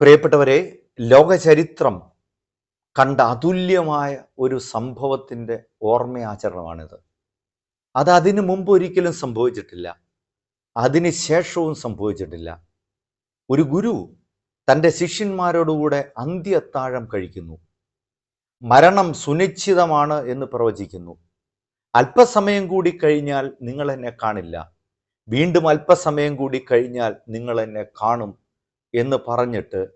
പ്രിയപ്പെട്ടവരെ ലോകചരിത്രം കണ്ട അതുല്യമായ ഒരു സംഭവത്തിന്റെ ഓർമ്മയാചരണമാണിത്. അത് അതിനു മുമ്പ് ഒരിക്കലും സംഭവിച്ചിട്ടില്ല. അതിന് ശേഷവും സംഭവിച്ചിട്ടില്ല. ഒരു ഗുരു തന്റെ ശിഷ്യന്മാരോടുകൂടെ അന്ത്യത്താഴം കഴിക്കുന്നു. മരണം സുനിശ്ചിതമാണ് എന്ന് പ്രവചിക്കുന്നു. അല്പസമയം കൂടി കഴിഞ്ഞാൽ നിങ്ങൾ എന്നെ കാണില്ല. വീണ്ടും അല്പസമയം കൂടി കഴിഞ്ഞാൽ നിങ്ങൾ എന്നെ കാണും എന്ന് പറഞ്ഞിട്ട്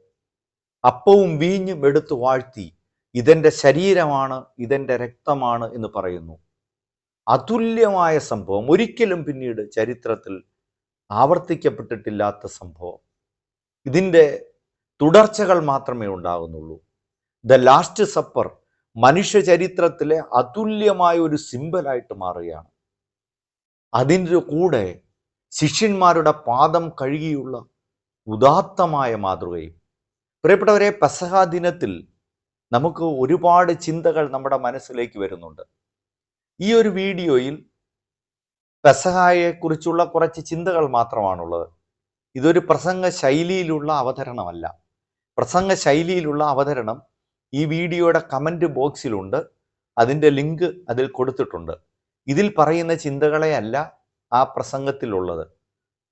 അപ്പവും വീഞ്ഞും എടുത്തു വാഴ്ത്തി ഇതെന്റെ ശരീരമാണ് ഇതെന്റെ രക്തമാണ് എന്ന് പറയുന്നു. അതുല്യമായ സംഭവം. ഒരിക്കലും പിന്നീട് ചരിത്രത്തിൽ ആവർത്തിക്കപ്പെട്ടിട്ടില്ലാത്ത സംഭവം. ഇതിന്റെ തുടർച്ചകൾ മാത്രമേ ഉണ്ടാകുന്നുള്ളൂ. ദ ലാസ്റ്റ് സപ്പർ മനുഷ്യ ചരിത്രത്തിലെ അതുല്യമായ ഒരു സിമ്പലായിട്ട് മാറുകയാണ്. അതിന്റെ കൂടെ ശിഷ്യന്മാരുടെ പാദം കഴുകിയുള്ള ഉദാത്തമായ മാതൃകയും. പ്രിയപ്പെട്ടവരെ പെസഹ ദിനത്തിൽ നമുക്ക് ഒരുപാട് ചിന്തകൾ നമ്മുടെ മനസ്സിലേക്ക് വരുന്നുണ്ട്. ഈ ഒരു വീഡിയോയിൽ പെസഹായെക്കുറിച്ചുള്ള കുറച്ച് ചിന്തകൾ മാത്രമാണുള്ളത്. ഇതൊരു പ്രസംഗ ശൈലിയിലുള്ള അവതരണമല്ല. പ്രസംഗ ശൈലിയിലുള്ള അവതരണം ഈ വീഡിയോയുടെ കമന്റ് ബോക്സിലുണ്ട്. അതിന്റെ ലിങ്ക് അതിൽ കൊടുത്തിട്ടുണ്ട്. ഇതിൽ പറയുന്ന ചിന്തകളെയല്ല ആ പ്രസംഗത്തിലുള്ളത്.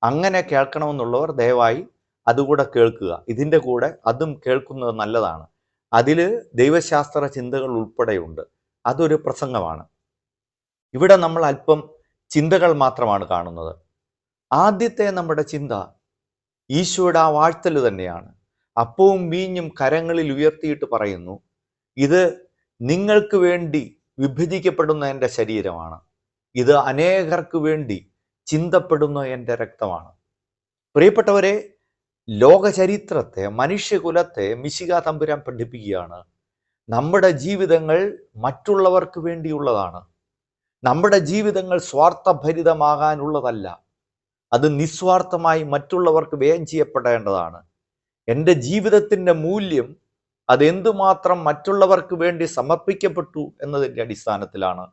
അങ്ങനെ കേൾക്കണമെന്നുള്ളവർ ദയവായി അതുകൂടെ കേൾക്കുക. ഇതിന്റെ കൂടെ അതും കേൾക്കുന്നത് നല്ലതാണ്. അതിൽ ദൈവശാസ്ത്ര ചിന്തകൾ ഉൾപ്പെടെയുണ്ട്. അതൊരു പ്രസംഗമാണ്. ഇവിടെ നമ്മൾ അല്പം ചിന്തകൾ മാത്രമാണ് കാണുന്നത്. ആദ്യത്തെ നമ്മുടെ ചിന്ത ഈശോയുടെ ആ വാഴ്ത്തൽ തന്നെയാണ്. അപ്പവും വീഞ്ഞും കരങ്ങളിൽ ഉയർത്തിയിട്ട് പറയുന്നു ഇത് നിങ്ങൾക്ക് വേണ്ടി വിഭജിക്കപ്പെടുന്ന എന്റെ ശരീരമാണ്. ഇത് അനേകർക്ക് വേണ്ടി ചിന്തപ്പെടുന്ന എന്റെ രക്തമാണ്. പ്രിയപ്പെട്ടവരെ ലോകചരിത്രത്തെ മനുഷ്യകുലത്തെ മിശിക തമ്പുരാൻ പഠിപ്പിക്കുകയാണ്. നമ്മുടെ ജീവിതങ്ങൾ മറ്റുള്ളവർക്ക് വേണ്ടിയുള്ളതാണ്. നമ്മുടെ ജീവിതങ്ങൾ സ്വാർത്ഥഭരിതമാകാനുള്ളതല്ല. അത് നിസ്വാർത്ഥമായി മറ്റുള്ളവർക്ക് വ്യയം ചെയ്യപ്പെടേണ്ടതാണ്. എന്റെ ജീവിതത്തിന്റെ മൂല്യം അതെന്തുമാത്രം മറ്റുള്ളവർക്ക് വേണ്ടി സമർപ്പിക്കപ്പെട്ടു എന്നതിന്റെ അടിസ്ഥാനത്തിലാണ്.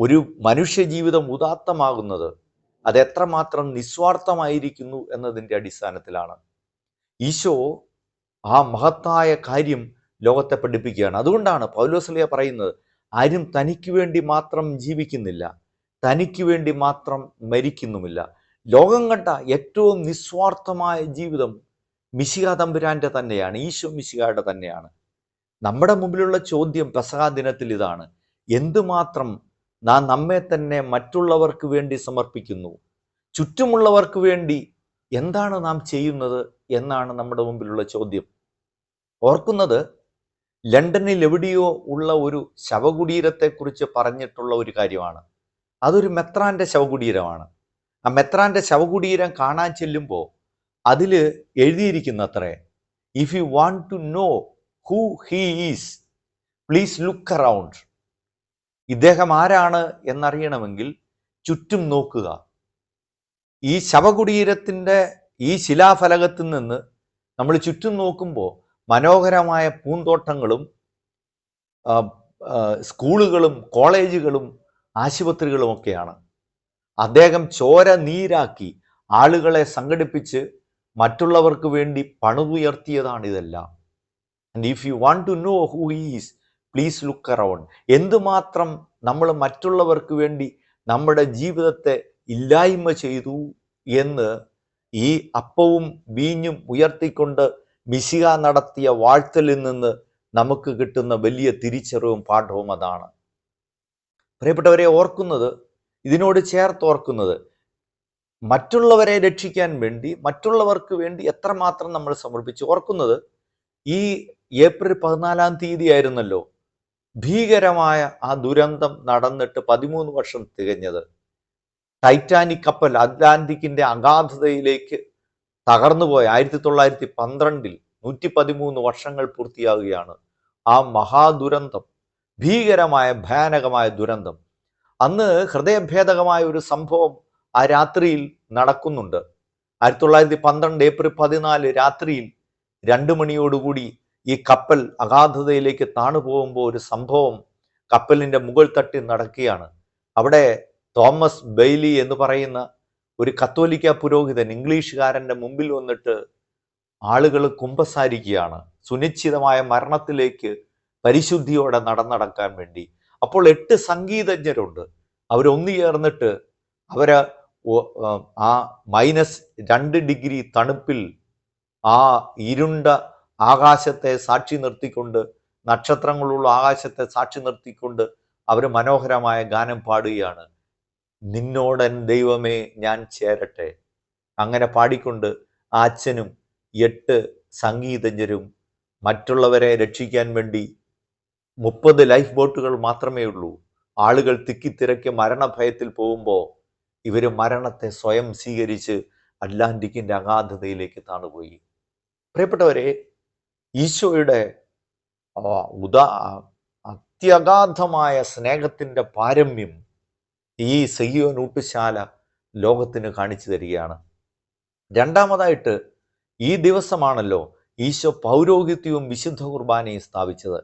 ഒരു മനുഷ്യ ജീവിതം ഉദാത്തമാകുന്നത്. അത് എത്രമാത്രം നിസ്വാർത്ഥമായിരിക്കുന്നു എന്നതിന്റെ അടിസ്ഥാനത്തിലാണ്. ഈശോ ആ മഹത്തായ കാര്യം ലോകത്തെ പഠിപ്പിക്കുകയാണ്. അതുകൊണ്ടാണ് പൗലോസ്ലിയ പറയുന്നത് ആരും തനിക്ക് വേണ്ടി മാത്രം ജീവിക്കുന്നില്ല തനിക്ക് വേണ്ടി മാത്രം മരിക്കുന്നുമില്ല. ലോകം കണ്ട ഏറ്റവും നിസ്വാർത്ഥമായ ജീവിതം മിശിക തമ്പുരാന്റെ തന്നെയാണ് ഈശോ മിശികയുടെ തന്നെയാണ്. നമ്മുടെ മുമ്പിലുള്ള ചോദ്യം പെസഹാ ദിനത്തിൽ ഇതാണ്. എന്തുമാത്രം നാം നമ്മെ തന്നെ മറ്റുള്ളവർക്ക് വേണ്ടി സമർപ്പിക്കുന്നു. ചുറ്റുമുള്ളവർക്ക് വേണ്ടി എന്താണ് നാം ചെയ്യുന്നത് എന്നാണ് നമ്മുടെ മുമ്പിലുള്ള ചോദ്യം. ഓർക്കുന്നത് ലണ്ടനിൽ എവിടെയോ ഉള്ള ഒരു ശവകുടീരത്തെക്കുറിച്ച് പറഞ്ഞിട്ടുള്ള ഒരു കാര്യമാണ്. അതൊരു മെത്രാന്റെ ശവകുടീരമാണ്. ആ മെത്രാന്റെ ശവകുടീരം കാണാൻ ചെല്ലുമ്പോൾ അതിൽ എഴുതിയിരിക്കുന്നത്രേ if you want to know who he is please look around ഇദ്ദേഹം ആരാണ് എന്നറിയണമെങ്കിൽ ചുറ്റും നോക്കുക. ഈ ശവകുടീരത്തിന്റെ ഈ ശിലാഫലകത്തിൽ നിന്ന് നമ്മൾ ചുറ്റും നോക്കുമ്പോൾ മനോഹരമായ പൂന്തോട്ടങ്ങളും സ്കൂളുകളും കോളേജുകളും ആശുപത്രികളും ഒക്കെയാണ്. അദ്ദേഹം ചോര നീരാക്കി ആളുകളെ സംഘടിപ്പിച്ച് മറ്റുള്ളവർക്ക് വേണ്ടി പണിതുയർത്തിയതാണ് ഇതെല്ലാം and if you want to know who is please look around എന്തുമാത്രം നമ്മൾ മറ്റുള്ളവർക്ക് വേണ്ടി നമ്മുടെ ജീവിതത്തെ ഇല്ലായ്മ ചെയ്തു എന്ന് ഈ അപ്പവും വീഞ്ഞും ഉയർത്തിക്കൊണ്ട് മിശിക നടത്തിയ വാഴ്ത്തലിൽ നിന്ന് നമുക്ക് കിട്ടുന്ന വലിയ തിരിച്ചറിവും പാഠവും അതാണ്. പ്രിയപ്പെട്ടവരെ ഓർക്കുന്നത് ഇതിനോട് ചേർത്ത് ഓർക്കുന്നത് മറ്റുള്ളവരെ രക്ഷിക്കാൻ വേണ്ടി മറ്റുള്ളവർക്ക് വേണ്ടി എത്രമാത്രം നമ്മൾ സമർപ്പിച്ചു. ഓർക്കുന്നത് ഈ ഏപ്രിൽ പതിനാലാം തീയതി ആയിരുന്നല്ലോ. ഭീകരമായ ആ ദുരന്തം നടന്നിട്ട് പതിമൂന്ന് വർഷം തികഞ്ഞത് ടൈറ്റാനിക് കപ്പൽ അറ്റ്ലാന്റിക്കിന്റെ അഗാധതയിലേക്ക് തകർന്നുപോയ ആയിരത്തി തൊള്ളായിരത്തി പന്ത്രണ്ടിൽ നൂറ്റി പതിമൂന്ന് വർഷങ്ങൾ പൂർത്തിയാകുകയാണ് ആ മഹാദുരന്തം ഭീകരമായ ഭയാനകമായ ദുരന്തം. അന്ന് ഹൃദയഭേദകമായ ഒരു സംഭവം ആ രാത്രിയിൽ നടക്കുന്നുണ്ട്. ആയിരത്തി തൊള്ളായിരത്തി പന്ത്രണ്ട് ഏപ്രിൽ പതിനാല് രാത്രിയിൽ രണ്ട് മണിയോടുകൂടി ഈ കപ്പൽ അഗാധതയിലേക്ക് താണു പോകുമ്പോൾ ഒരു സംഭവം കപ്പലിന്റെ മുകൾ തട്ടി നടക്കുകയാണ്. അവിടെ തോമസ് ബെയ്ലി എന്ന് പറയുന്ന ഒരു കത്തോലിക്ക പുരോഹിതൻ ഇംഗ്ലീഷുകാരന്റെ മുമ്പിൽ വന്നിട്ട് ആളുകൾ കുമ്പസാരിക്കുകയാണ്. സുനിശ്ചിതമായ മരണത്തിലേക്ക് പരിശുദ്ധിയോടെ നടന്നടക്കാൻ വേണ്ടി. അപ്പോൾ എട്ട് സംഗീതജ്ഞരുണ്ട്. അവരൊന്നു ചേർന്നിട്ട് ആ, ആ മൈനസ് രണ്ട് ഡിഗ്രി തണുപ്പിൽ ആ ഇരുണ്ട ആകാശത്തെ സാക്ഷി നിർത്തിക്കൊണ്ട് നക്ഷത്രങ്ങളുള്ള ആകാശത്തെ സാക്ഷി നിർത്തിക്കൊണ്ട് അവർ മനോഹരമായ ഗാനം പാടുകയാണ്. നിന്നോടൻ ദൈവമേ ഞാൻ ചേരട്ടെ. അങ്ങനെ പാടിക്കൊണ്ട് അച്ഛനും എട്ട് സംഗീതജ്ഞരും മറ്റുള്ളവരെ രക്ഷിക്കാൻ വേണ്ടി മുപ്പത് ലൈഫ് ബോട്ടുകൾ മാത്രമേ ഉള്ളൂ. ആളുകൾ തിക്കിത്തിരക്കി മരണഭയത്തിൽ പോകുമ്പോൾ ഇവർ മരണത്തെ സ്വയം സ്വീകരിച്ച് അറ്റ്ലാന്റിക്കിന്റെ അഗാധതയിലേക്ക് താണുപോയി. പ്രിയപ്പെട്ടവരെ ഈശോയുടെ ഉദാ അത്യഗാധമായ സ്നേഹത്തിന്റെ പാരമ്യം ഈ സഹിയോ നൂട്ടുശാല ലോകത്തിന് കാണിച്ചു തരികയാണ്. രണ്ടാമതായിട്ട് ഈ ദിവസമാണല്ലോ ഈശോ പൗരോഹിത്യവും വിശുദ്ധ കുർബാനയും സ്ഥാപിച്ചത്.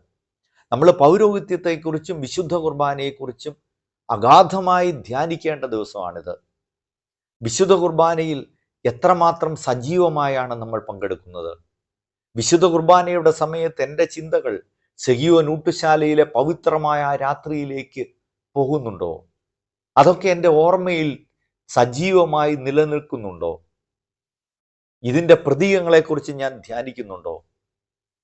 നമ്മൾ പൗരോഹിത്യത്തെക്കുറിച്ചും വിശുദ്ധ കുർബാനയെക്കുറിച്ചും അഗാധമായി ധ്യാനിക്കേണ്ട ദിവസമാണിത്. വിശുദ്ധ കുർബാനയിൽ എത്രമാത്രം സജീവമായാണ് നമ്മൾ പങ്കെടുക്കുന്നത്? വിശുദ്ധ കുർബാനയുടെ സമയത്ത് എന്റെ ചിന്തകൾ സെഹിയോ നൂട്ടുശാലയിലെ പവിത്രമായ രാത്രിയിലേക്ക് പോകുന്നുണ്ടോ? അതൊക്കെ എന്റെ ഓർമ്മയിൽ സജീവമായി നിലനിൽക്കുന്നുണ്ടോ? ഇതിന്റെ പ്രതീകങ്ങളെക്കുറിച്ച് ഞാൻ ധ്യാനിക്കുന്നുണ്ടോ?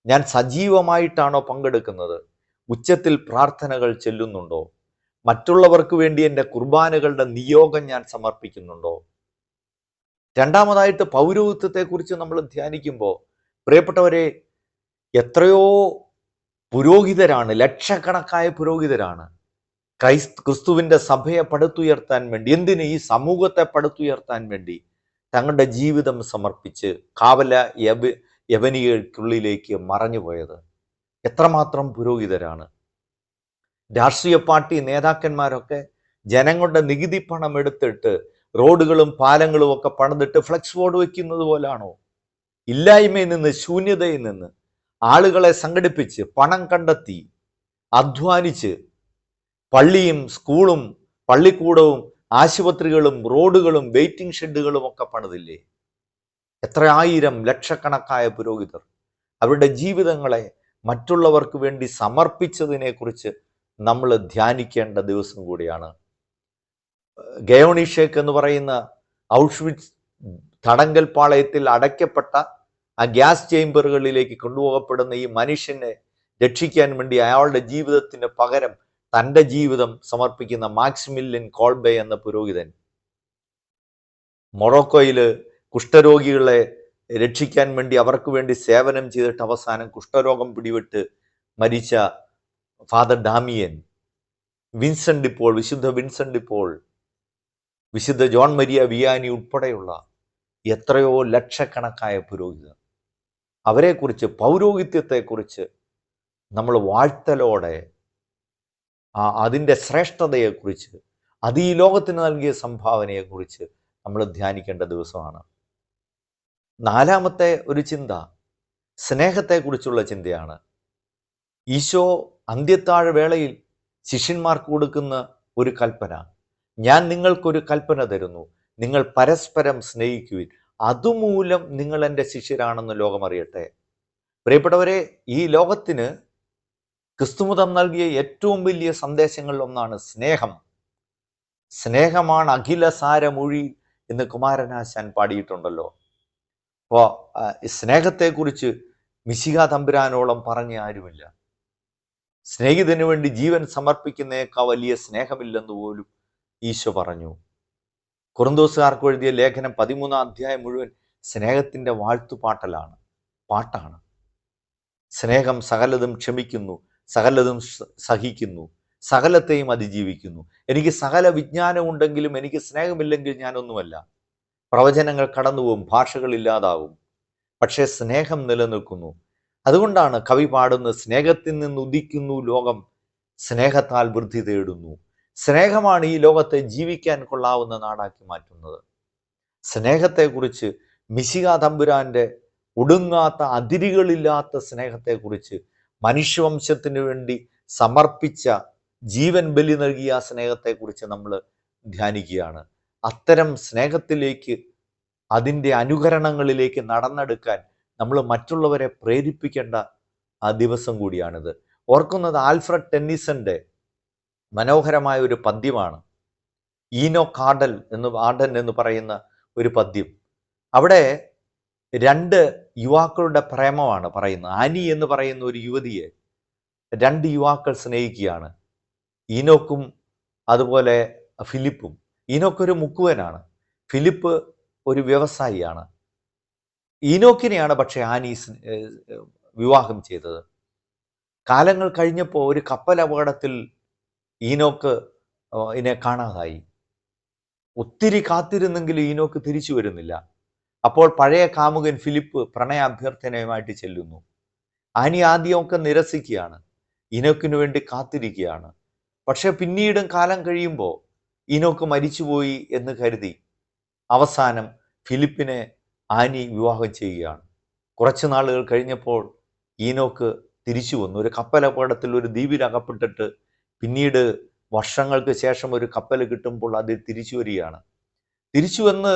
ഞാൻ സജീവമായിട്ടാണോ പങ്കെടുക്കുന്നത്? ഉച്ചത്തിൽ പ്രാർത്ഥനകൾ ചെല്ലുന്നുണ്ടോ? മറ്റുള്ളവർക്ക് വേണ്ടി എന്റെ കുർബാനകളുടെ നിയോഗം ഞാൻ സമർപ്പിക്കുന്നുണ്ടോ? രണ്ടാമതായിട്ട് പൗരോഹിത്യത്തെക്കുറിച്ച് നമ്മൾ ധ്യാനിക്കുമ്പോൾ പ്രിയപ്പെട്ടവരെ എത്രയോ പുരോഹിതരാണ് ലക്ഷക്കണക്കായ പുരോഹിതരാണ് ക്രൈസ് ക്രിസ്തുവിന്റെ സഭയെ പടുത്തുയർത്താൻ വേണ്ടി എന്തിന് ഈ സമൂഹത്തെ പടുത്തുയർത്താൻ വേണ്ടി തങ്ങളുടെ ജീവിതം സമർപ്പിച്ച് കാവല യവ യവനികൾക്കുള്ളിലേക്ക് മറഞ്ഞുപോയത്? എത്രമാത്രം പുരോഹിതരാണ്? രാഷ്ട്രീയ പാർട്ടി നേതാക്കന്മാരൊക്കെ ജനങ്ങളുടെ നികുതി പണം എടുത്തിട്ട് റോഡുകളും പാലങ്ങളും ഒക്കെ പണിതിട്ട് ഫ്ലെക്സ് ബോർഡ് വയ്ക്കുന്നത് പോലാണോ? ഇല്ലായ്മയിൽ നിന്ന് ശൂന്യതയിൽ നിന്ന് ആളുകളെ സംഘടിപ്പിച്ച് പണം കണ്ടെത്തി അധ്വാനിച്ച് പള്ളിയും സ്കൂളും പള്ളിക്കൂടവും ആശുപത്രികളും റോഡുകളും വെയിറ്റിംഗ് ഷെഡുകളും ഒക്കെ പണിതില്ലേ? എത്ര ആയിരം ലക്ഷക്കണക്കായ പുരോഹിതർ അവരുടെ ജീവിതങ്ങളെ മറ്റുള്ളവർക്ക് വേണ്ടി സമർപ്പിച്ചതിനെക്കുറിച്ച് നമ്മൾ ധ്യാനിക്കേണ്ട ദിവസം കൂടിയാണ്. ഗയോണിഷേക്ക് എന്ന് പറയുന്ന ഔഷ്വിറ്റ്സ് തടങ്കൽ പാളയത്തിൽ അടയ്ക്കപ്പെട്ട ആ ഗ്യാസ് ചേംബറുകളിലേക്ക് കൊണ്ടുപോകപ്പെടുന്ന ഈ മനുഷ്യനെ രക്ഷിക്കാൻ വേണ്ടി അയാളുടെ ജീവിതത്തിന് പകരം തന്റെ ജീവിതം സമർപ്പിക്കുന്ന മാക്സിമില്യൻ കോൾബെ എന്ന പുരോഹിതൻ. മൊറോക്കോയിൽ കുഷ്ഠരോഗികളെ രക്ഷിക്കാൻ വേണ്ടി അവർക്ക് വേണ്ടി സേവനം ചെയ്തിട്ട് അവസാനം കുഷ്ഠരോഗം പിടിവിട്ട് മരിച്ച ഫാദർ ഡാമിയൻ. വിൻസെന്റ് ഇപ്പോൾ വിശുദ്ധ വിൻസെന്റ് ഇപ്പോൾ വിശുദ്ധ ജോൺ മരിയ വിയാനി ഉൾപ്പെടെയുള്ള എത്രയോ ലക്ഷക്കണക്കായ പുരോഹിതർ. അവരെക്കുറിച്ച് പൗരോഹിത്യത്തെക്കുറിച്ച് നമ്മൾ വാഴ്ത്തലോടെ ആ അതിന്റെ ശ്രേഷ്ഠതയെക്കുറിച്ച് അത് ഈ ലോകത്തിന് നൽകിയ സംഭാവനയെക്കുറിച്ച് നമ്മൾ ധ്യാനിക്കേണ്ട ദിവസമാണ്. നാലാമത്തെ ഒരു ചിന്ത സ്നേഹത്തെക്കുറിച്ചുള്ള ചിന്തയാണ്. ഈശോ അന്ത്യത്താഴ വേളയിൽ ശിഷ്യന്മാർക്ക് കൊടുക്കുന്ന ഒരു കൽപ്പന ഞാൻ നിങ്ങൾക്കൊരു കൽപ്പന തരുന്നു. നിങ്ങൾ പരസ്പരം സ്നേഹിക്കുവിൻ. അതുമൂലം നിങ്ങൾ എന്റെ ശിഷ്യരാണെന്ന് ലോകം അറിയട്ടെ. പ്രിയപ്പെട്ടവരെ ഈ ലോകത്തിന് ക്രിസ്തുമതം നൽകിയ ഏറ്റവും വലിയ സന്ദേശങ്ങളിൽ ഒന്നാണ് സ്നേഹം. സ്നേഹമാണ് അഖില സാരമൊഴി എന്ന് കുമാരനാശാൻ പാടിയിട്ടുണ്ടല്ലോ. അപ്പോൾ സ്നേഹത്തെക്കുറിച്ച് മിശിക തമ്പുരാനോളം പറഞ്ഞ ആരുമില്ല. സ്നേഹിതന് വേണ്ടി ജീവൻ സമർപ്പിക്കുന്നേക്കാൾ വലിയ സ്നേഹമില്ലെന്ന് പോലും ഈശോ പറഞ്ഞു. കുറുന്തോസുകാർക്ക് എഴുതിയ ലേഖനം പതിമൂന്നാം അധ്യായം മുഴുവൻ സ്നേഹത്തിന്റെ വാഴ്ത്തുപാട്ടലാണ് പാട്ടാണ്. സ്നേഹം സകലതും ക്ഷമിക്കുന്നു സകലതും സഹിക്കുന്നു സകലത്തെയും അതിജീവിക്കുന്നു. എനിക്ക് സകല വിജ്ഞാനമുണ്ടെങ്കിലും എനിക്ക് സ്നേഹമില്ലെങ്കിൽ ഞാനൊന്നുമല്ല. പ്രവചനങ്ങൾ കടന്നുപോകും ഭാഷകൾ ഇല്ലാതാവും. പക്ഷേ സ്നേഹം നിലനിൽക്കുന്നു. അതുകൊണ്ടാണ് കവി പാടുന്ന സ്നേഹത്തിൽ നിന്ന് ഉദിക്കുന്നു ലോകം സ്നേഹത്താൽ വൃദ്ധി തേടുന്നു. സ്നേഹമാണ് ഈ ലോകത്തെ ജീവിക്കാൻ കൊള്ളാവുന്ന നാടാക്കി മാറ്റുന്നത്. സ്നേഹത്തെക്കുറിച്ച് മിശിക തമ്പുരാന്റെ ഒടുങ്ങാത്ത അതിരുകളില്ലാത്ത സ്നേഹത്തെക്കുറിച്ച് മനുഷ്യവംശത്തിന് വേണ്ടി സമർപ്പിച്ച ജീവൻ ബലി നൽകിയ സ്നേഹത്തെക്കുറിച്ച് നമ്മൾ ധ്യാനിക്കുകയാണ്. അത്തരം സ്നേഹത്തിലേക്ക് അതിന്റെ അനുകരണങ്ങളിലേക്ക് നടന്നെടുക്കാൻ നമ്മൾ മറ്റുള്ളവരെ പ്രേരിപ്പിക്കേണ്ട ആ ദിവസം കൂടിയാണിത്. ഓർക്കുന്നത് ആൽഫ്രഡ് ടെന്നിസന്റെ മനോഹരമായ ഒരു പദ്യമാണ്. ഈനോ കാഡൽ എന്ന് ആഡൻ എന്ന് പറയുന്ന ഒരു പദ്യം. അവിടെ രണ്ട് യുവാക്കളുടെ പ്രേമമാണ് പറയുന്നത്. ആനി എന്ന് പറയുന്ന ഒരു യുവതിയെ രണ്ട് യുവാക്കൾ സ്നേഹിക്കുകയാണ്. ഈനോക്കും അതുപോലെ ഫിലിപ്പും. ഈനോക്ക് ഒരു മുക്കുവനാണ്. ഫിലിപ്പ് ഒരു വ്യവസായിയാണ്. ഈനോക്കിനെയാണ് പക്ഷെ ആനി വിവാഹം ചെയ്തത്. കാലങ്ങൾ കഴിഞ്ഞപ്പോൾ ഒരു കപ്പൽ അപകടത്തിൽ ഈനോക്ക് ഇതിനെ കാണാതായി. ഒത്തിരി കാത്തിരുന്നെങ്കിലും ഈനോക്ക് തിരിച്ചു വരുന്നില്ല. അപ്പോൾ പഴയ കാമുകൻ ഫിലിപ്പ് പ്രണയ അഭ്യർത്ഥനയുമായിട്ട് ചെല്ലുന്നു. ആനി ആദ്യമൊക്കെ നിരസിക്കുകയാണ്. ഇനോക്കിനു വേണ്ടി കാത്തിരിക്കുകയാണ്. പക്ഷെ പിന്നീടും കാലം കഴിയുമ്പോൾ ഇനോക്ക് മരിച്ചുപോയി എന്ന് കരുതി അവസാനം ഫിലിപ്പിനെ ആനി വിവാഹം ചെയ്യുകയാണ്. കുറച്ച് നാളുകൾ കഴിഞ്ഞപ്പോൾ ഈനോക്ക് തിരിച്ചു വന്നു. ഒരു കപ്പലപകടത്തിൽ ഒരു ദ്വീപിൽ അകപ്പെട്ടിട്ട് പിന്നീട് വർഷങ്ങൾക്ക് ശേഷം ഒരു കപ്പൽ കിട്ടുമ്പോൾ അതിൽ തിരിച്ചു വരികയാണ്. തിരിച്ചു വന്ന്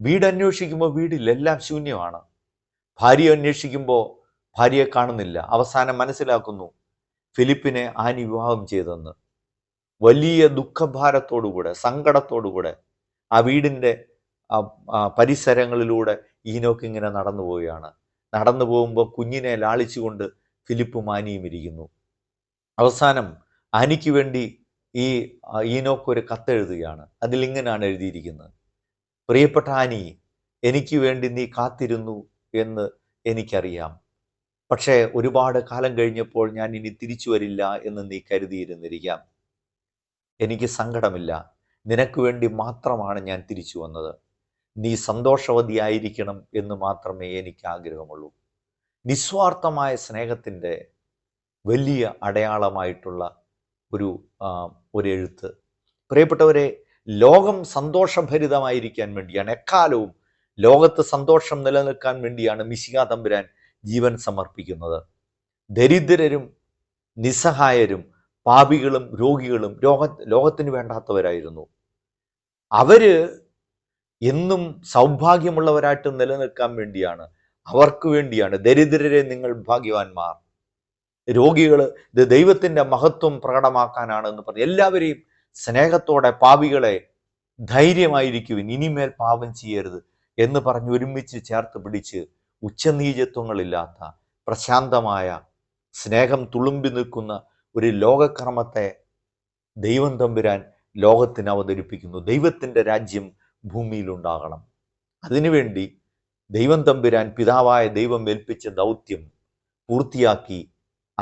വീട് അന്വേഷിക്കുമ്പോൾ വീടില്ല ശൂന്യമാണ്. ഭാര്യ അന്വേഷിക്കുമ്പോൾ ഭാര്യയെ കാണുന്നില്ല. അവസാനം മനസ്സിലാക്കുന്നു ഫിലിപ്പിനെ ആനി വിവാഹം ചെയ്തെന്ന്. വലിയ ദുഃഖഭാരത്തോടുകൂടെ സങ്കടത്തോടുകൂടെ ആ വീടിന്റെ പരിസരങ്ങളിലൂടെ ഈനോക്ക് ഇങ്ങനെ നടന്നു പോവുകയാണ്. നടന്നു പോകുമ്പോൾ കുഞ്ഞിനെ ലാളിച്ചുകൊണ്ട് ഫിലിപ്പും ആനിയും ഇരിക്കുന്നു. അവസാനം ആനിക്ക് വേണ്ടി ഈ ഈനോക്ക് ഒരു കത്തെഴുതുകയാണ് അതിലിങ്ങനാണ് എഴുതിയിരിക്കുന്നത്. പ്രിയപ്പെട്ട ആനി എനിക്ക് വേണ്ടി നീ കാത്തിരുന്നു എന്ന് എനിക്കറിയാം. പക്ഷേ ഒരുപാട് കാലം കഴിഞ്ഞപ്പോൾ ഞാൻ ഇനി തിരിച്ചു വരില്ല എന്ന് നീ കരുതിയിരുന്നിരിക്കാം. എനിക്ക് സങ്കടമില്ല. നിനക്ക് വേണ്ടി മാത്രമാണ് ഞാൻ തിരിച്ചു വന്നത്. നീ സന്തോഷവതിയായിരിക്കണം എന്ന് മാത്രമേ എനിക്ക് ആഗ്രഹമുള്ളൂ. നിസ്വാർത്ഥമായ സ്നേഹത്തിന്റെ വലിയ അടയാളമായിട്ടുള്ള ഒരു ഒരു എഴുത്ത് പ്രിയപ്പെട്ടവരെ ലോകം സന്തോഷഭരിതമായിരിക്കാൻ വേണ്ടിയാണ് എക്കാലവും ലോകത്ത് സന്തോഷം നിലനിൽക്കാൻ വേണ്ടിയാണ് മിശിക തമ്പുരാൻ ജീവൻ സമർപ്പിക്കുന്നത്. ദരിദ്രരും നിസ്സഹായരും പാപികളും രോഗികളും ലോക ലോകത്തിന് വേണ്ടാത്തവരായിരുന്നു. അവർ എന്നും സൗഭാഗ്യമുള്ളവരായിട്ട് നിലനിൽക്കാൻ വേണ്ടിയാണ്. അവർക്ക് വേണ്ടിയാണ് ദരിദ്രരെ നിങ്ങൾ ഭാഗ്യവാന്മാർ. രോഗികൾ ഇത് ദൈവത്തിന്റെ മഹത്വം പ്രകടമാക്കാനാണ് എന്ന് പറഞ്ഞു. എല്ലാവരെയും സ്നേഹത്തോടെ പാപികളെ ധൈര്യമായിരിക്കുവിൻ. ഇനിമേൽ പാപം ചെയ്യരുത് എന്ന് പറഞ്ഞ് ഒരുമിച്ച് ചേർത്ത് പിടിച്ച് ഉച്ചനീചത്വങ്ങളില്ലാത്ത പ്രശാന്തമായ സ്നേഹം തുളുമ്പി നിൽക്കുന്ന ഒരു ലോകക്രമത്തെ ദൈവം തമ്പുരാൻ ലോകത്തിന് അവതരിപ്പിക്കുന്നു. ദൈവത്തിന്റെ രാജ്യം ഭൂമിയിലുണ്ടാകണം. അതിനുവേണ്ടി ദൈവം തമ്പുരാൻ പിതാവായ ദൈവം ഏൽപ്പിച്ച ദൗത്യം പൂർത്തിയാക്കി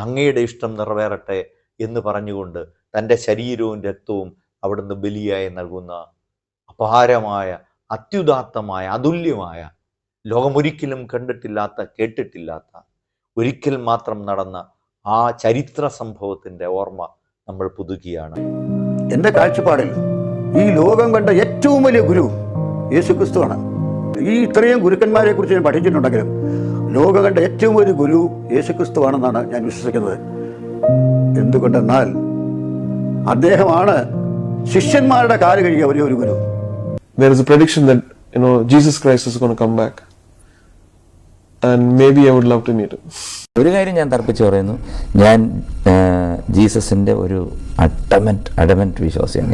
അങ്ങയുടെ ഇഷ്ടം നിറവേറട്ടെ എന്ന് പറഞ്ഞുകൊണ്ട് തന്റെ ശരീരവും രക്തവും അവിടുന്ന് ബലിയായി നൽകുന്ന അപാരമായ അത്യുദാത്തമായ അതുല്യമായ ലോകമൊരിക്കലും കണ്ടിട്ടില്ലാത്ത കേട്ടിട്ടില്ലാത്ത ഒരിക്കൽ മാത്രം നടന്ന ആ ചരിത്ര സംഭവത്തിന്റെ ഓർമ്മ നമ്മൾ പുതുക്കിയാണ്. എന്റെ കാഴ്ചപ്പാടിൽ ഈ ലോകം കണ്ട ഏറ്റവും വലിയ ഗുരു യേശുക്രിസ്തുവാണ്. ഈ ഇത്രയും ഗുരുക്കന്മാരെ കുറിച്ച് ഞാൻ പഠിച്ചിട്ടുണ്ടെങ്കിലും ലോകം കണ്ട ഏറ്റവും വലിയ ഗുരു യേശുക്രിസ്തുവാണെന്നാണ് ഞാൻ വിശ്വസിക്കുന്നത്. എന്തുകൊണ്ടെന്നാൽ അദ്ദേഹമാണ് ശിഷ്യന്മാരുടെ കാൽ കഴുകിയ ഒരേ ഒരു ഗുരു. There is a prediction that you know Jesus Christ is going to come back, and maybe I would love to meet him. ഒരു കാര്യം ഞാൻ തർപ്പിച്ച് പറയുന്നു. ഞാൻ ജീസസിന്റെ ഒരു അഡമന്റ് അഡമന്റ് വിശ്വാസിയാണ്.